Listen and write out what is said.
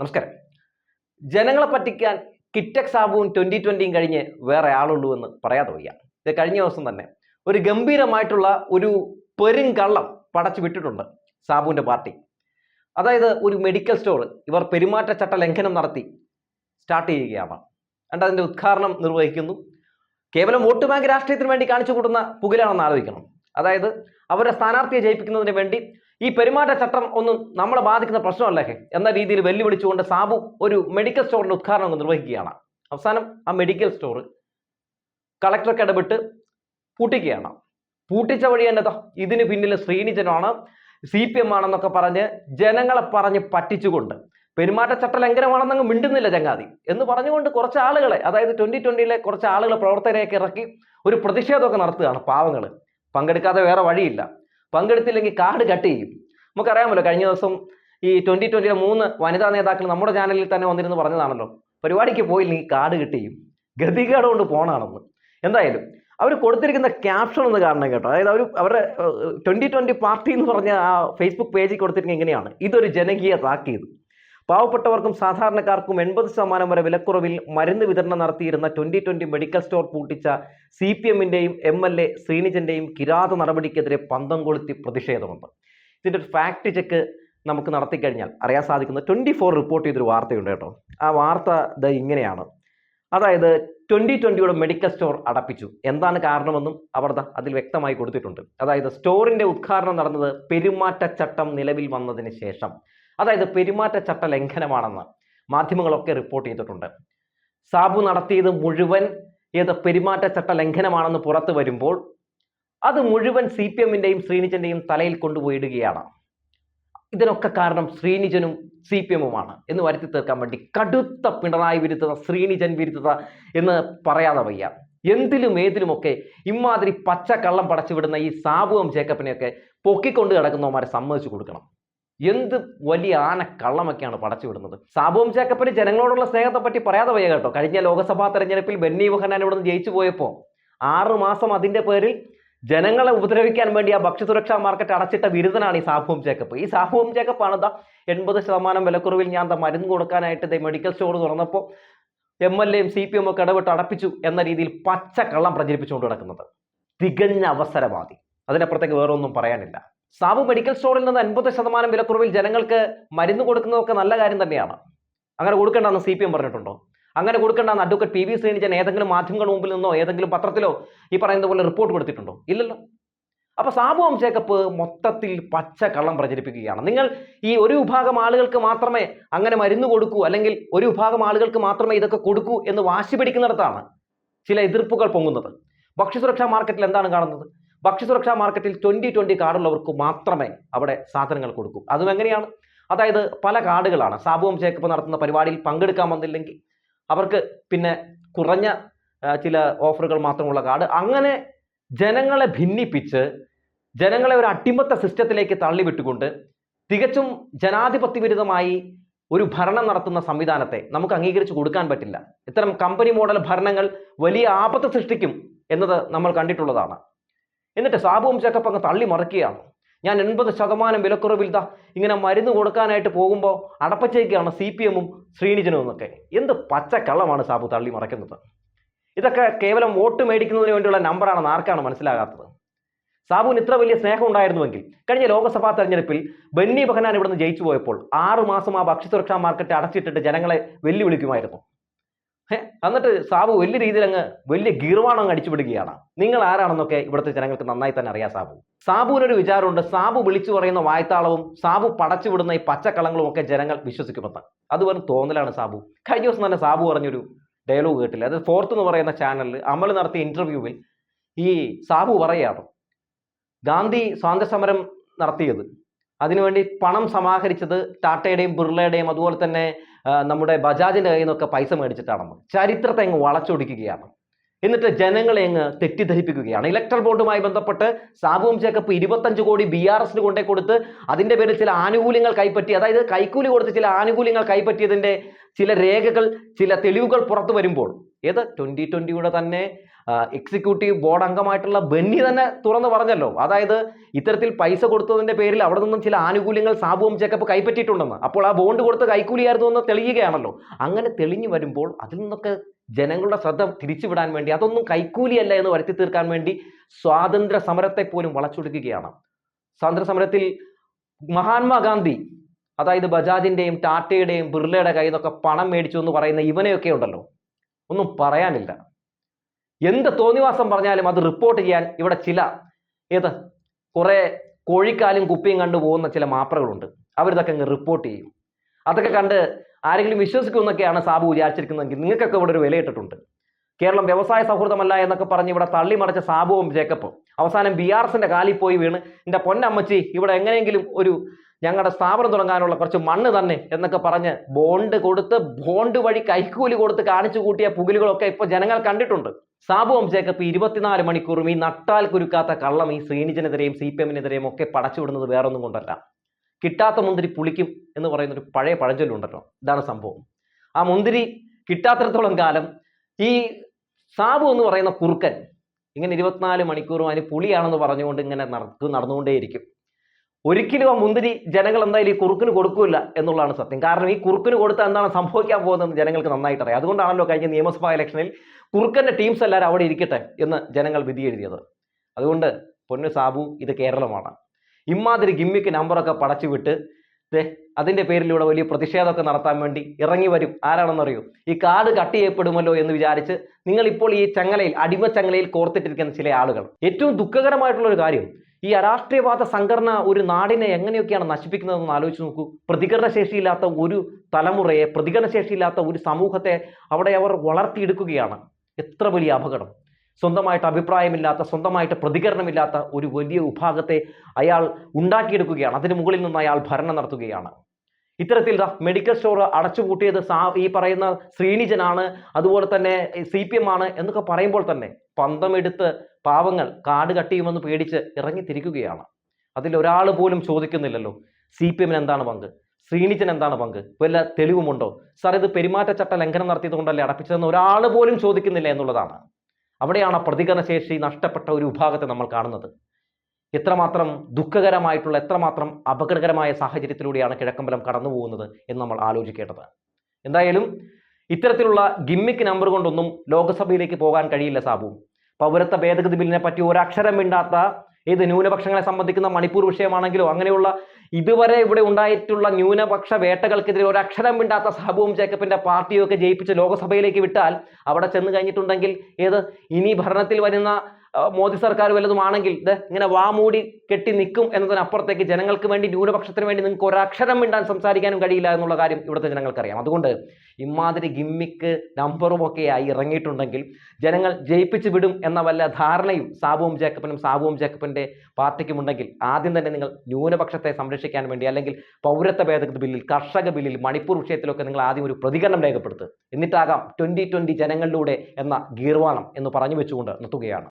നമസ്കാരം. ജനങ്ങളെ പറ്റിക്കാൻ കിറ്റക് സാബുവും ട്വന്റി ട്വന്റിയും കഴിഞ്ഞ് വേറെ ആളുള്ളൂ എന്ന് പറയാതെ വയ്യ. ഇത് കഴിഞ്ഞ ദിവസം തന്നെ ഒരു ഗംഭീരമായിട്ടുള്ള ഒരു പെരുങ്കള്ളം പടച്ചു വിട്ടിട്ടുണ്ട് സാബുവിന്റെ പാർട്ടി. അതായത് ഒരു മെഡിക്കൽ സ്റ്റോർ ഇവർ പെരുമാറ്റച്ചട്ട ലംഘനം നടത്തി സ്റ്റാർട്ട് ചെയ്യുകയാണ്. അണ്ട് അതിന്റെ ഉദ്ഘാടനം നിർവഹിക്കുന്നു. കേവലം വോട്ട് ബാങ്ക് രാഷ്ട്രീയത്തിന് വേണ്ടി കാണിച്ചു കൂട്ടുന്ന പുകലാണെന്ന് ആലോചിക്കണം. അതായത് അവരുടെ സ്ഥാനാർത്ഥിയെ ജയിപ്പിക്കുന്നതിന് വേണ്ടി ഈ പെരുമാറ്റച്ചട്ടം ഒന്നും നമ്മളെ ബാധിക്കുന്ന പ്രശ്നമല്ലേ എന്ന രീതിയിൽ വെല്ലുവിളിച്ചുകൊണ്ട് സാബു ഒരു മെഡിക്കൽ സ്റ്റോറിന്റെ ഉദ്ഘാടനം നിർവഹിക്കുകയാണ്. അവസാനം ആ മെഡിക്കൽ സ്റ്റോർ കളക്ടർക്ക് ഇടപെട്ട് പൂട്ടിക്കുകയാണ്. പൂട്ടിച്ച വഴി തന്നെ ഇതിന് പിന്നിൽ ശ്രീനിജനാണ് സി പി എം ആണെന്നൊക്കെ പറഞ്ഞ് ജനങ്ങളെ പറഞ്ഞ് പറ്റിച്ചുകൊണ്ട് പെരുമാറ്റച്ചട്ട ലംഘനമാണെന്നങ്ങ് മിണ്ടുന്നില്ല ചങ്ങാതി എന്ന് പറഞ്ഞുകൊണ്ട് കുറച്ച് ആളുകളെ അതായത് ട്വന്റി ട്വന്റിയിലെ കുറച്ച് ആളുകളെ പ്രവർത്തകരെയൊക്കെ ഇറക്കി ഒരു പ്രതിഷേധമൊക്കെ നടത്തുകയാണ് പാവങ്ങൾ പങ്കെടുക്കാതെ വേറെ വഴിയില്ല. പങ്കെടുത്തില്ലെങ്കിൽ കാർഡ് കട്ട് ചെയ്യും. നമുക്കറിയാമല്ലോ കഴിഞ്ഞ ദിവസം ഈ ട്വന്റി ട്വന്റിയിലെ മൂന്ന് വനിതാ നേതാക്കൾ നമ്മുടെ ചാനലിൽ തന്നെ വന്നിരുന്നു പറഞ്ഞതാണല്ലോ. പരിപാടിക്ക് പോയില്ലെങ്കിൽ കാർഡ് കട്ട് ചെയ്യും. ഗതികേട് കൊണ്ട് പോണാണെന്ന് എന്തായാലും അവർ കൊടുത്തിരിക്കുന്ന ക്യാപ്ഷൻ ഒന്ന് കാണണം കേട്ടോ. അതായത് അവർ അവരുടെ ട്വന്റി ട്വന്റി പാർട്ടി എന്ന് പറഞ്ഞ ആ ഫേസ്ബുക്ക് പേജിൽ കൊടുത്തിരിക്കുന്നത് എങ്ങനെയാണ് ഇതൊരു ജനകീയ താക്കീത് പാവപ്പെട്ടവർക്കും സാധാരണക്കാർക്കും എൺപത് ശതമാനം വരെ വിലക്കുറവിൽ മരുന്ന് വിതരണം നടത്തിയിരുന്ന ട്വന്റി ട്വന്റി മെഡിക്കൽ സ്റ്റോർ പൂട്ടിച്ച സി പി എമ്മിന്റെയും എം എൽ എ ശ്രീനിജന്റെയും കിരാത നടപടിക്കെതിരെ പന്തം കൊളുത്തി പ്രതിഷേധമുണ്ട്. ഇതിന്റെ ഒരു ഫാക്ട് ചെക്ക് നമുക്ക് നടത്തിക്കഴിഞ്ഞാൽ അറിയാൻ സാധിക്കുന്ന ട്വന്റി ഫോർ റിപ്പോർട്ട് ചെയ്തൊരു വാർത്തയുണ്ട് കേട്ടോ. ആ വാർത്ത ഇത് ഇങ്ങനെയാണ്. അതായത് ട്വന്റി ട്വന്റിയുടെ മെഡിക്കൽ സ്റ്റോർ അടപ്പിച്ചു. എന്താണ് കാരണമെന്നും അവർ അതിൽ വ്യക്തമായി കൊടുത്തിട്ടുണ്ട്. അതായത് സ്റ്റോറിന്റെ ഉദ്ഘാടനം നടന്നത് പെരുമാറ്റച്ചട്ടം നിലവിൽ വന്നതിന് ശേഷം. അതായത് പെരുമാറ്റച്ചട്ട ലംഘനമാണെന്ന് മാധ്യമങ്ങളൊക്കെ റിപ്പോർട്ട് ചെയ്തിട്ടുണ്ട്. സാബു നടത്തിയത് മുഴുവൻ ഏത് പെരുമാറ്റച്ചട്ട ലംഘനമാണെന്ന് പുറത്തു വരുമ്പോൾ അത് മുഴുവൻ സി പി എമ്മിന്റെയും ശ്രീനിജന്റെയും തലയിൽ കൊണ്ടുപോയിടുകയാണ്. ഇതിനൊക്കെ കാരണം ശ്രീനിജനും സി പി എമ്മുമാണ് എന്ന് വരുത്തി തീർക്കാൻ വേണ്ടി കടുത്ത പിണറായി വിരുദ്ധത ശ്രീനിജൻ വിരുദ്ധത എന്ന് പറയാതെ വയ്യ. എന്തിലും ഏതിലുമൊക്കെ ഇമാതിരി പച്ച കള്ളം പടച്ചുവിടുന്ന ഈ സാബുവും ജേക്കബിനെയൊക്കെ പൊക്കിക്കൊണ്ട് കിടക്കുന്നവന്മാരെ സമ്മതിച്ചു കൊടുക്കണം. എന്ത് വലിയ ആന കള്ളമൊക്കെയാണ് പടച്ചു വിടുന്നത്. സാബുവും ജേക്കബിന് ജനങ്ങളോടുള്ള സ്നേഹത്തെ പറ്റി പറയാതെ വയ്യ കേട്ടോ. കഴിഞ്ഞ ലോക്സഭാ തെരഞ്ഞെടുപ്പിൽ ബെന്നി ബെഹനാൻ ഇവിടെ നിന്ന് ജയിച്ചു പോയപ്പോൾ ആറ് മാസം പേരിൽ ജനങ്ങളെ ഉപദ്രവിക്കാൻ വേണ്ടി ആ ഭക്ഷ്യസുരക്ഷാ മാർക്കറ്റ് അടച്ചിട്ട ബിരുദനാണ് ഈ സാഹുവും ചേക്കപ്പ് ഈ സാഹുവും ചേക്കപ്പാണ് ദാ എൺപത് ശതമാനം വിലക്കുറവിൽ ഞാൻ ദാ മരുന്ന് കൊടുക്കാനായിട്ട് ദേ മെഡിക്കൽ സ്റ്റോർ തുറന്നപ്പോൾ എം എൽ എയും സി പി എം ഒക്കെ ഇടപെട്ട് അടപ്പിച്ചു എന്ന രീതിയിൽ പച്ചക്കള്ളം കള്ളം പ്രചരിപ്പിച്ചുകൊണ്ട് കിടക്കുന്നത് തികഞ്ഞ അവസരവാദി. അതിനപ്പുറത്തേക്ക് വേറൊന്നും പറയാനില്ല. സാബു മെഡിക്കൽ സ്റ്റോറിൽ നിന്ന് അൻപത് ശതമാനം വിലക്കുറവിൽ ജനങ്ങൾക്ക് മരുന്ന് കൊടുക്കുന്നതൊക്കെ നല്ല കാര്യം തന്നെയാണ്. അങ്ങനെ കൊടുക്കേണ്ടെന്ന് സി പി എം പറഞ്ഞിട്ടുണ്ടോ? അങ്ങനെ കൊടുക്കേണ്ടെന്ന് അഡ്വക്കേറ്റ് പി വി ശ്രീനിജൻ ഏതെങ്കിലും മാധ്യമങ്ങളുടെ മുമ്പിൽ നിന്നോ ഏതെങ്കിലും പത്രത്തിലോ ഈ പറയുന്ന പോലെ റിപ്പോർട്ട് കൊടുത്തിട്ടുണ്ടോ? ഇല്ലല്ലോ. അപ്പൊ സാബു അംശേക്കപ്പ് മൊത്തത്തിൽ പച്ച കള്ളം പ്രചരിപ്പിക്കുകയാണ്. നിങ്ങൾ ഈ ഒരു വിഭാഗം ആളുകൾക്ക് മാത്രമേ അങ്ങനെ മരുന്ന് കൊടുക്കൂ അല്ലെങ്കിൽ ഒരു വിഭാഗം ആളുകൾക്ക് മാത്രമേ ഇതൊക്കെ കൊടുക്കൂ എന്ന് വാശി പിടിക്കുന്നിടത്താണ് ചില എതിർപ്പുകൾ പൊങ്ങുന്നത്. ഭക്ഷ്യസുരക്ഷാ മാർക്കറ്റിൽ എന്താണ് കാണുന്നത്? ഭക്ഷ്യസുരക്ഷാ മാർക്കറ്റിൽ ട്വന്റി ട്വന്റി കാർഡുള്ളവർക്ക് മാത്രമേ അവിടെ സാധനങ്ങൾ കൊടുക്കൂ. അതും എങ്ങനെയാണ്? അതായത് പല കാർഡുകളാണ്. സാബുവും ചേക്കപ്പ് നടത്തുന്ന പരിപാടിയിൽ പങ്കെടുക്കാൻ വന്നില്ലെങ്കിൽ അവർക്ക് പിന്നെ കുറഞ്ഞ ചില ഓഫറുകൾ മാത്രമുള്ള കാർഡ്. അങ്ങനെ ജനങ്ങളെ ഭിന്നിപ്പിച്ച് ജനങ്ങളെ ഒരു അട്ടിമത്ത സിസ്റ്റത്തിലേക്ക് തള്ളിവിട്ടുകൊണ്ട് തികച്ചും ജനാധിപത്യ വിരുദ്ധമായി ഒരു ഭരണം നടത്തുന്ന സംവിധാനത്തെ നമുക്ക് അംഗീകരിച്ചു കൊടുക്കാൻ പറ്റില്ല. ഇത്തരം കമ്പനി മോഡൽ ഭരണങ്ങൾ വലിയ ആപത്ത് സൃഷ്ടിക്കും എന്നത് നമ്മൾ കണ്ടിട്ടുള്ളതാണ്. എന്നിട്ട് സാബുവും ചെക്കപ്പ് അങ്ങ് തള്ളി മറിക്കുകയാണ്. ഞാൻ എൺപത് ശതമാനം വിലക്കുറവിൽ ദാ ഇങ്ങനെ മരുന്ന് കൊടുക്കാനായിട്ട് പോകുമ്പോൾ അടപ്പച്ചേക്കാണ് സി പി എമ്മും ശ്രീനിജനും എന്നൊക്കെ. എന്ത് പച്ചക്കള്ളമാണ് സാബു തള്ളി മറക്കുന്നത്? ഇതൊക്കെ കേവലം വോട്ട് മേടിക്കുന്നതിന് വേണ്ടിയുള്ള നമ്പറാണെന്ന് ആർക്കാണ് മനസ്സിലാകാത്തത്? സാബുവിന് ഇത്ര വലിയ സ്നേഹം ഉണ്ടായിരുന്നുവെങ്കിൽ കഴിഞ്ഞ ലോക്സഭാ തെരഞ്ഞെടുപ്പിൽ ബെന്നി ബഹനാൻ ഇവിടുന്ന് ജയിച്ചു പോയപ്പോൾ ആറ് മാസം ആ ഭക്ഷ്യസുരക്ഷാ മാർക്കറ്റ് അടച്ചിട്ടിട്ട് ജനങ്ങളെ വെല്ലുവിളിക്കുമായിരുന്നു. എന്നിട്ട് സാബു വലിയ രീതിയിൽ അങ്ങ് വലിയ ഗീർവാണം അങ്ങ് അടിച്ചുവിടുകയാണ് നിങ്ങൾ ആരാണെന്നൊക്കെ ഇവിടുത്തെ ജനങ്ങൾക്ക് നന്നായി തന്നെ അറിയാം സാബു. സാബുവിനൊരു വിചാരമുണ്ട് സാബു വിളിച്ചു പറയുന്ന വായ്ത്താളവും സാബു പടച്ചുവിടുന്ന ഈ പച്ചക്കളങ്ങളും ഒക്കെ ജനങ്ങൾ വിശ്വസിക്കുമെന്ന്. അത് വെറും തോന്നലാണ് സാബു. കഴിഞ്ഞ ദിവസം തന്നെ സാബു പറഞ്ഞൊരു ഡയലോഗ് കേട്ടില്ല? അത് ഫോർത്ത് എന്ന് പറയുന്ന ചാനലിൽ അമൽ നടത്തിയ ഇന്റർവ്യൂവിൽ ഈ സാബു പറയുകയാണ്. ഗാന്ധി സ്വാതന്ത്ര്യസമരം നടത്തിയത്. അതിനുവേണ്ടി പണം സമാഹരിച്ചത് ടാറ്റയുടെയും ബിർളയുടെയും അതുപോലെ തന്നെ നമ്മുടെ ബജാജിന്റെ കയ്യിൽ നിന്നൊക്കെ പൈസ മേടിച്ചിട്ടാണെന്ന് ചരിത്രത്തെ അങ്ങ് വളച്ചൊടിക്കുകയാണ്. എന്നിട്ട് ജനങ്ങളെ അങ്ങ് തെറ്റിദ്ധരിപ്പിക്കുകയാണ്. ഇലക്ട്രൽ ബോർഡുമായി ബന്ധപ്പെട്ട് സാബുവും ചേക്കപ്പ് ഇരുപത്തഞ്ച് കോടി ബി ആർ എസിന് കൊണ്ടേ കൊടുത്ത് അതിന്റെ പേരിൽ ചില ആനുകൂല്യങ്ങൾ കൈപ്പറ്റി അതായത് കൈക്കൂലി കൊടുത്ത് ചില ആനുകൂല്യങ്ങൾ കൈപ്പറ്റിയതിന്റെ ചില രേഖകൾ ചില തെളിവുകൾ പുറത്തു വരുമ്പോൾ ഏത്? ട്വന്റി ട്വന്റിയുടെ തന്നെ എക്സിക്യൂട്ടീവ് ബോർഡ് അംഗമായിട്ടുള്ള ബെന്നി തന്നെ തുറന്നു പറഞ്ഞല്ലോ. അതായത് ഇത്തരത്തിൽ പൈസ കൊടുത്തതിന്റെ പേരിൽ അവിടെ നിന്നും ചില ആനുകൂല്യങ്ങൾ സാബുവും ചെക്കപ്പ് കൈപ്പറ്റിയിട്ടുണ്ടെന്ന്. അപ്പോൾ ആ ബോണ്ട് കൊടുത്ത കൈക്കൂലിയായിരുന്നു എന്ന് തെളിയുകയാണല്ലോ. അങ്ങനെ തെളിഞ്ഞു വരുമ്പോൾ അതിൽ നിന്നൊക്കെ ജനങ്ങളുടെ ശ്രദ്ധ തിരിച്ചുവിടാൻ വേണ്ടി അതൊന്നും കൈക്കൂലിയല്ല എന്ന് വരുത്തി തീർക്കാൻ വേണ്ടി സ്വാതന്ത്ര്യ സമരത്തെ പോലും വളച്ചൊടുക്കുകയാണ്. സ്വാതന്ത്ര്യ സമരത്തിൽ മഹാത്മാഗാന്ധി അതായത് ബജാജിന്റെയും ടാറ്റയുടെയും ബിർളയുടെ കയ്യിൽ നിന്നൊക്കെ പണം മേടിച്ചു എന്ന് പറയുന്ന ഇവനെയൊക്കെ ഉണ്ടല്ലോ. ഒന്നും പറയാനില്ല. എന്ത് തോന്നിവാസം പറഞ്ഞാലും അത് റിപ്പോർട്ട് ചെയ്യാൻ ഇവിടെ ചില ഏത്? കുറെ കോഴിക്കാലും കുപ്പിയും കണ്ടു പോകുന്ന ചില മാപ്രകളുണ്ട്. അവരിതൊക്കെ അങ്ങ് റിപ്പോർട്ട് ചെയ്യും. അതൊക്കെ കണ്ട് ആരെങ്കിലും വിശ്വസിക്കുമെന്നൊക്കെയാണ് സാബു വിചാരിച്ചിരിക്കുന്നതെങ്കിൽ നിങ്ങൾക്കൊക്കെ ഇവിടെ ഒരു വിലയിട്ടിട്ടുണ്ട്. കേരളം വ്യവസായ സൗഹൃദമല്ല എന്നൊക്കെ പറഞ്ഞ് ഇവിടെ തള്ളിമറിച്ച സാബുവും ജേക്കപ്പും അവസാനം ബി ആർ എസിന്റെ കാലിൽ പോയി വീണ്. എന്റെ പൊന്നമ്മച്ചി ഇവിടെ എങ്ങനെയെങ്കിലും ഒരു ഞങ്ങളുടെ സ്ഥാപനം തുടങ്ങാനുള്ള കുറച്ച് മണ്ണ് തന്നെ എന്നൊക്കെ പറഞ്ഞ് ബോണ്ട് കൊടുത്ത് ബോണ്ട് വഴി കൈക്കൂലി കൊടുത്ത് കാണിച്ചു കൂട്ടിയ പുകിലുകളൊക്കെ ഇപ്പോൾ ജനങ്ങൾ കണ്ടിട്ടുണ്ട്. സാബു ജേക്കബ് ഇരുപത്തിനാല് മണിക്കൂറും ഈ നട്ടാൽ കുരുക്കാത്ത കള്ളം ഈ ശ്രീനിജനെതിരെയും സി പി എമ്മിനെതിരെയും ഒക്കെ പടച്ചുവിടുന്നത് വേറൊന്നും കൊണ്ടല്ല. കിട്ടാത്ത മുന്തിരി പുളിക്കും എന്ന് പറയുന്ന ഒരു പഴയ പഴഞ്ചൊല്ലുണ്ടല്ലോ. ഇതാണ് സംഭവം. ആ മുന്തിരി കിട്ടാത്തിടത്തോളം കാലം ഈ സാബു എന്ന് പറയുന്ന കുറുക്കൻ ഇങ്ങനെ ഇരുപത്തിനാല് മണിക്കൂറും അതിന് പുളിയാണെന്ന് പറഞ്ഞുകൊണ്ട് ഇങ്ങനെ നടക്കും നടന്നുകൊണ്ടേയിരിക്കും. ഒരിക്കലും ആ മുന്തിരി ജനങ്ങൾ എന്തായാലും ഈ കുറുക്കിന് കൊടുക്കില്ല എന്നുള്ളതാണ് സത്യം. കാരണം ഈ കുറുക്കിന് കൊടുത്താൽ എന്താണ് സംഭവിക്കാൻ പോകുന്നത് ജനങ്ങൾക്ക് നന്നായിട്ട് അറിയാം. അതുകൊണ്ടാണല്ലോ കഴിഞ്ഞ നിയമസഭാ ഇലക്ഷനിൽ കുറുക്കന്റെ ടീംസ് എല്ലാവരും അവിടെ ഇരിക്കട്ടെ എന്ന് ജനങ്ങൾ വിധി എഴുതിയത്. അതുകൊണ്ട് പൊന്നു സാബു ഇത് കേരളമാണ്. ഇമാതിരി ഗിമ്മിക്ക് നമ്പറൊക്കെ പടച്ചു വിട്ട് ദേ അതിന്റെ പേരിലൂടെ വലിയ പ്രതിഷേധമൊക്കെ നടത്താൻ വേണ്ടി ഇറങ്ങി വരും. ആരാണെന്നറിയോ? ഈ കാട് കട്ട് ചെയ്യപ്പെടുമല്ലോ എന്ന് വിചാരിച്ച് നിങ്ങൾ ഇപ്പോൾ ഈ ചങ്ങലയിൽ അടിമ ചങ്ങലയിൽ കോർത്തിട്ടിരിക്കുന്ന ചില ആളുകൾ. ഏറ്റവും ദുഃഖകരമായിട്ടുള്ള ഒരു കാര്യം ഈ അരാഷ്ട്രീയവാദ സംഘടന ഒരു നാടിനെ എങ്ങനെയൊക്കെയാണ് നശിപ്പിക്കുന്നതെന്ന് ആലോചിച്ച് നോക്കൂ. പ്രതികരണശേഷിയില്ലാത്ത ഒരു തലമുറയെ പ്രതികരണശേഷിയില്ലാത്ത ഒരു സമൂഹത്തെ അവിടെ അവർ വളർത്തിയെടുക്കുകയാണ്. എത്ര വലിയ അപകടം. സ്വന്തമായിട്ട് അഭിപ്രായമില്ലാത്ത സ്വന്തമായിട്ട് പ്രതികരണമില്ലാത്ത ഒരു വലിയ വിഭാഗത്തെ അയാൾ ഉണ്ടാക്കിയെടുക്കുകയാണ്. അതിന് മുകളിൽ നിന്ന് അയാൾ ഭരണം നടത്തുകയാണ്. ഇത്തരത്തിൽ മെഡിക്കൽ സ്റ്റോർ അടച്ചുപൂട്ടിയത് സാ ഈ പറയുന്ന ശ്രീനിജനാണ് അതുപോലെ തന്നെ സി പി എം ആണ് എന്നൊക്കെ പറയുമ്പോൾ തന്നെ പന്തമെടുത്ത് പാവങ്ങൾ കാട് കട്ടിയുമെന്ന് പേടിച്ച് ഇറങ്ങി ഇറങ്ങിത്തിരിക്കുകയാണ്. അതിൽ ഒരാൾ പോലും ചോദിക്കുന്നില്ലല്ലോ സി പി എമ്മിന് എന്താണ് പങ്ക്? ശ്രീനിജൻ എന്താണ് പങ്ക്? വല്ല തെളിവുമുണ്ടോ? സാർ ഇത് പെരുമാറ്റച്ചട്ട ലംഘനം നടത്തിയത് കൊണ്ടല്ലേ അടപ്പിച്ചതെന്ന് ഒരാൾ പോലും ചോദിക്കുന്നില്ല എന്നുള്ളതാണ്. അവിടെയാണ് പ്രതികരണശേഷി നഷ്ടപ്പെട്ട ഒരു വിഭാഗത്തെ നമ്മൾ കാണുന്നത്. എത്രമാത്രം ദുഃഖകരമായിട്ടുള്ള എത്രമാത്രം അപകടകരമായ സാഹചര്യത്തിലൂടെയാണ് കിഴക്കമ്പലം കടന്നു പോകുന്നത് എന്ന് നമ്മൾ ആലോചിക്കേണ്ടത്. എന്തായാലും ഇത്തരത്തിലുള്ള ഗിമ്മിക്ക് നമ്പർ കൊണ്ടൊന്നും ലോക്സഭയിലേക്ക് പോകാൻ കഴിയില്ല സാബു. പൗരത്വ ഭേദഗതി ബില്ലിനെ പറ്റി ഒരക്ഷരം മിണ്ടാത്ത ഏത് ന്യൂനപക്ഷങ്ങളെ സംബന്ധിക്കുന്ന മണിപ്പൂർ വിഷയമാണെങ്കിലോ അങ്ങനെയുള്ള ഇതുവരെ ഇവിടെ ഉണ്ടായിട്ടുള്ള ന്യൂനപക്ഷ വേട്ടകൾക്കെതിരെ ഒരക്ഷരം മിണ്ടാത്ത സാബുവും ജേക്കബിന്റെ പാർട്ടിയൊക്കെ ജയിപ്പിച്ച് ലോക്സഭയിലേക്ക് വിട്ടാൽ അവിടെ ചെന്ന് കഴിഞ്ഞിട്ടുണ്ടെങ്കിൽ ഏത്? ഇനി ഭരണത്തിൽ വരുന്ന മോദി സർക്കാർ വല്ലതുമാണെങ്കിൽ ഇത് ഇങ്ങനെ വാമൂടി കെട്ടി നിൽക്കും എന്നതിനപ്പുറത്തേക്ക് ജനങ്ങൾക്ക് വേണ്ടി ന്യൂനപക്ഷത്തിന് വേണ്ടി നിങ്ങൾക്ക് ഒരക്ഷരം മിണ്ടാൻ സംസാരിക്കാനും കഴിയില്ല എന്നുള്ള കാര്യം ഇവിടുത്തെ ജനങ്ങൾക്കറിയാം. അതുകൊണ്ട് ഇമാതിരി ഗിമ്മിക്ക് നമ്പറും ഒക്കെ ആയി ഇറങ്ങിയിട്ടുണ്ടെങ്കിൽ ജനങ്ങൾ ജയിപ്പിച്ചു വിടും എന്ന വല്ല ധാരണയും സാബുവും ജേക്കബിനും സാബുവും ജേക്കബിന്റെ പാർട്ടിക്കും ഉണ്ടെങ്കിൽ ആദ്യം തന്നെ നിങ്ങൾ ന്യൂനപക്ഷത്തെ സംരക്ഷിക്കാൻ വേണ്ടി അല്ലെങ്കിൽ പൗരത്വ ഭേദഗതി ബില്ലിൽ കർഷക ബില്ലിൽ മണിപ്പൂർ വിഷയത്തിലൊക്കെ നിങ്ങൾ ആദ്യം ഒരു പ്രതികരണം രേഖപ്പെടുത്തുക എന്നിട്ടാകാം ട്വന്റി ട്വന്റി ജനങ്ങളിലൂടെ എന്ന ഗീർവാണം എന്ന് പറഞ്ഞു വെച്ചുകൊണ്ട് നിർത്തുകയാണ്.